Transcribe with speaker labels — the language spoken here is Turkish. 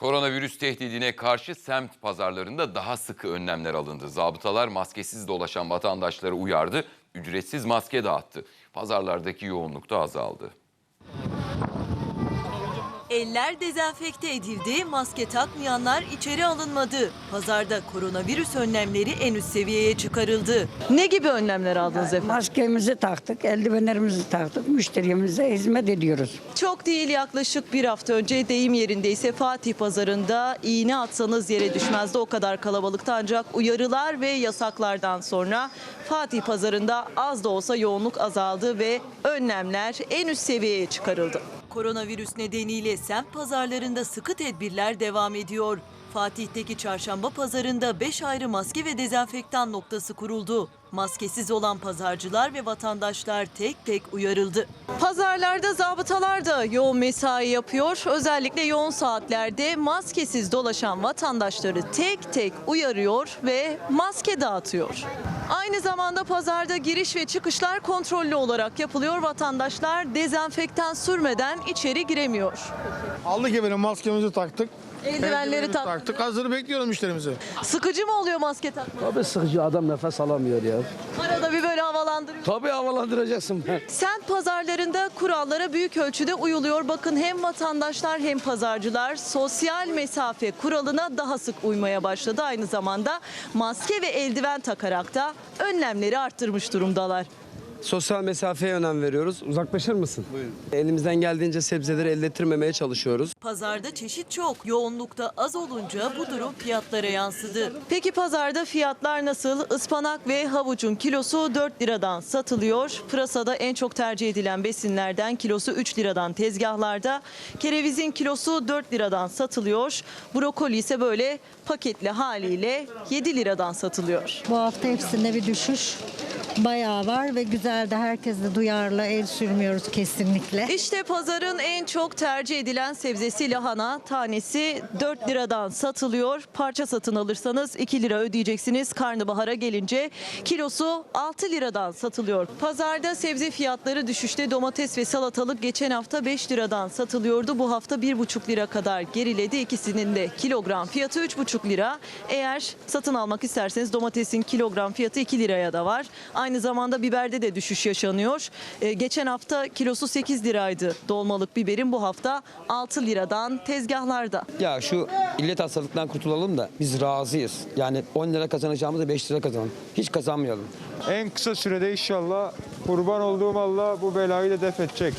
Speaker 1: Koronavirüs tehdidine karşı semt pazarlarında daha sıkı önlemler alındı. Zabıtalar maskesiz dolaşan vatandaşları uyardı, ücretsiz maske dağıttı. Pazarlardaki yoğunluk da azaldı.
Speaker 2: Eller dezenfekte edildi, maske takmayanlar içeri alınmadı. Pazarda koronavirüs önlemleri en üst seviyeye çıkarıldı. Ne gibi önlemler aldınız efendim?
Speaker 3: Maskemizi taktık, eldivenlerimizi taktık, müşterimize hizmet ediyoruz.
Speaker 2: Çok değil yaklaşık bir hafta önce deyim yerindeyse Fatih Pazarı'nda iğne atsanız yere düşmezdi. O kadar kalabalıktı ancak uyarılar ve yasaklardan sonra Fatih Pazarı'nda az da olsa yoğunluk azaldı ve önlemler en üst seviyeye çıkarıldı. Koronavirüs nedeniyle semt pazarlarında sıkı tedbirler devam ediyor. Fatih'teki çarşamba pazarında 5 ayrı maske ve dezenfektan noktası kuruldu. Maskesiz olan pazarcılar ve vatandaşlar tek tek uyarıldı. Pazarlarda zabıtalar da yoğun mesai yapıyor. Özellikle yoğun saatlerde maskesiz dolaşan vatandaşları tek tek uyarıyor ve maske dağıtıyor. Aynı zamanda pazarda giriş ve çıkışlar kontrollü olarak yapılıyor. Vatandaşlar dezenfektan sürmeden içeri giremiyor.
Speaker 4: Aldık efendim maskemizi taktık.
Speaker 2: Eldivenleri tak.
Speaker 4: taktık. Hazır bekliyoruz müşterimizi.
Speaker 2: Sıkıcı mı oluyor maske takmak?
Speaker 5: Tabii sıkıcı adam nefes alamıyor ya.
Speaker 2: Arada bir böyle havalandırıyor.
Speaker 5: Tabii havalandıracaksın.
Speaker 2: Semt pazarlarında kurallara büyük ölçüde uyuluyor. Bakın hem vatandaşlar hem pazarcılar sosyal mesafe kuralına daha sık uymaya başladı. Aynı zamanda maske ve eldiven takarak da önlemleri arttırmış durumdalar.
Speaker 6: Sosyal mesafeye önem veriyoruz. Uzaklaşır mısın? Elimizden geldiğince sebzeleri ellettirmemeye çalışıyoruz.
Speaker 2: Pazarda çeşit çok. Yoğunlukta az olunca bu durum fiyatlara yansıdı. Peki pazarda fiyatlar nasıl? Ispanak ve havucun kilosu 4 liradan satılıyor. Pırasada en çok tercih edilen besinlerden kilosu 3 liradan tezgahlarda. Kerevizin kilosu 4 liradan satılıyor. Brokoli ise böyle paketli haliyle 7 liradan satılıyor.
Speaker 7: Bu hafta hepsinde bir düşüş bayağı var ve güzel de herkes de duyarlı el sürmüyoruz kesinlikle.
Speaker 2: İşte pazarın en çok tercih edilen sebzesi lahana. Tanesi 4 liradan satılıyor. Parça satın alırsanız 2 lira ödeyeceksiniz. Karnabahara gelince kilosu 6 liradan satılıyor. Pazarda sebze fiyatları düşüşte. Domates ve salatalık geçen hafta 5 liradan satılıyordu. Bu hafta 1,5 lira kadar geriledi. İkisinin de kilogram fiyatı 3,5 lira. Eğer satın almak isterseniz domatesin kilogram fiyatı 2 liraya da var. Aynı zamanda biberde de düşüş yaşanıyor. Ee, geçen hafta kilosu 8 liraydı dolmalık biberin bu hafta 6 liradan tezgahlarda.
Speaker 6: Ya şu illet hastalıktan kurtulalım da biz razıyız. Yani 10 lira kazanacağımızda 5 lira kazanalım. Hiç kazanmayalım.
Speaker 8: En kısa sürede inşallah kurban olduğum Allah bu belayı da def edecek.